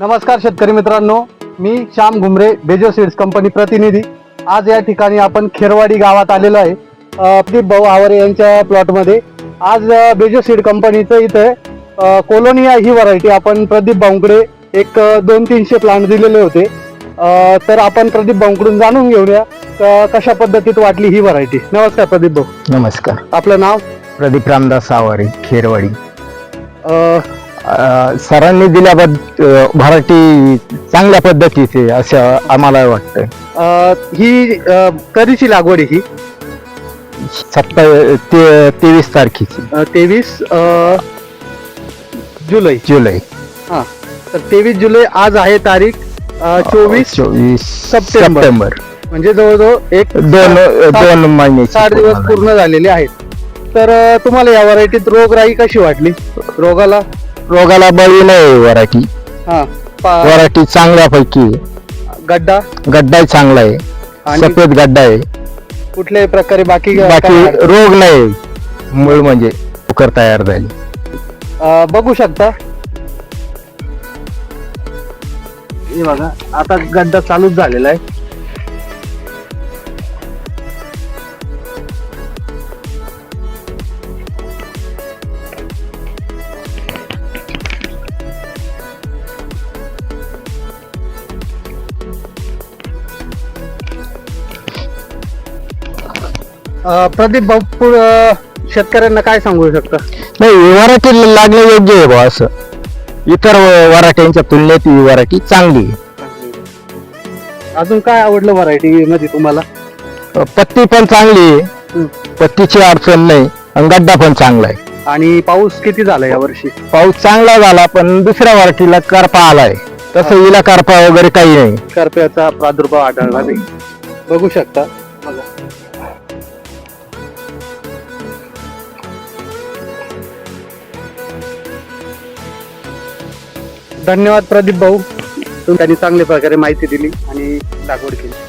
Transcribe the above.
नमस्कार शेतकरी मित्रांनो मी श्याम घुमरे बेजो सीड्स कंपनी प्रतिनिधी. आज या ठिकाणी आपण खेरवाडी गावात आलेलो आहे. प्रदीप भाऊ आवारे यांच्या प्लॉटमध्ये आज बेजो सीड कंपनीचं इथं कोलोनिया ही व्हरायटी आपण प्रदीप भाऊंकडे एक दोन तीनशे प्लांट दिलेले होते. तर आपण प्रदीप भाऊंकडून जाणून घेऊया कशा पद्धतीत वाटली ही व्हरायटी नमस्कार प्रदीप भाऊ. नमस्कार. आपलं नाव? प्रदीप रामदास सावारे खेरवाडी. सरांनी दिल्याबद्दल भराटी चांगल्या पद्धतीचे असं आम्हाला वाटतं अ, ही अ, कधीची लागवड आहे ही? सत्ता ते तेवीस तारखेची. तेवीस जुलै. जुलै. हा. तर तेवीस जुलै आज आहे तारीख चोवीस चोवीस सप्टेंबर. सप्टेंबर. म्हणजे जवळजवळ एक दोन सात- दोन महिने साठ दिवस पूर्ण झालेले आहेत. तर अ, तुम्हाला या व्हरायटीत रोगराई कशी वाटली? रोगाला? रोगाला बळी नाही वराठी. हा पा- वराठी चांगल्यापैकी आहे. गड्डा? गड्डाही चांगला आहे. आणि? सफेद गड्डा आहे. कुठल्याही प्रकारे बाकी बाकी रोग नाही. मूळ म्हणजे उकर तयार झाली. अ, बघू शकता. हे बघा आता गड्डा चालूच झालेला आहे. अ, प्रदीप भाऊ पु- शेतकऱ्यांना काय सांगू शकता? नाही वराठी लागणे योग्य आहे बा असं. इतर वराठ्यांच्या तुलनेत ही वराठी चांगली आहे. अजून काय आवडलं व्हरायटी मध्ये तुम्हाला? पत्ती पण चांगली आहे. हं. पत्तीची अडचण नाही. आणि गड्डा पण चांगला आहे. आणि पाऊस किती झाला या वर्षी? पाऊस चांगला झाला पण दुसऱ्या वराठीला करपा आलाय. तसं हिला करपा वगैरे काही नाही. करप्याचा प्रादुर्भाव आढळला नाही. बघू शकता. बघा. धन्यवाद प्रदीप भाऊ. तुम्ही त्यांनी चांगल्या प्रकारे माहिती दिली आणि लागवड केली.